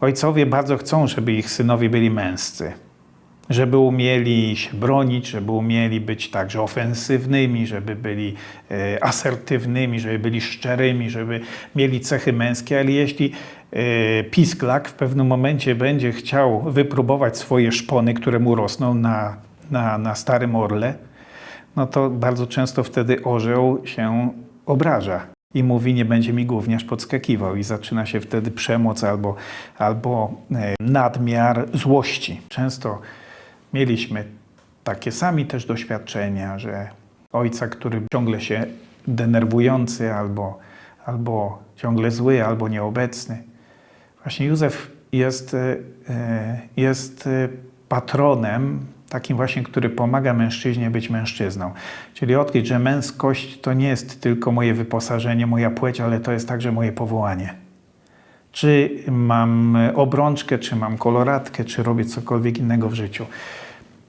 ojcowie bardzo chcą, żeby ich synowie byli męscy. Żeby umieli się bronić, żeby umieli być także ofensywnymi, żeby byli e, asertywnymi, żeby byli szczerymi, żeby mieli cechy męskie, ale jeśli e, pisklak w pewnym momencie będzie chciał wypróbować swoje szpony, które mu rosną na, na, na starym orle, no to bardzo często wtedy orzeł się obraża i mówi, nie będzie mi gówniarz podskakiwał i zaczyna się wtedy przemoc albo, albo e, nadmiar złości. Często mieliśmy takie sami też doświadczenia, że ojca, który ciągle się denerwujący albo, albo ciągle zły, albo nieobecny. Właśnie Józef jest, e, e, jest patronem, takim właśnie, który pomaga mężczyźnie być mężczyzną. Czyli odkryć, że męskość to nie jest tylko moje wyposażenie, moja płeć, ale to jest także moje powołanie. Czy mam obrączkę, czy mam koloratkę, czy robię cokolwiek innego w życiu.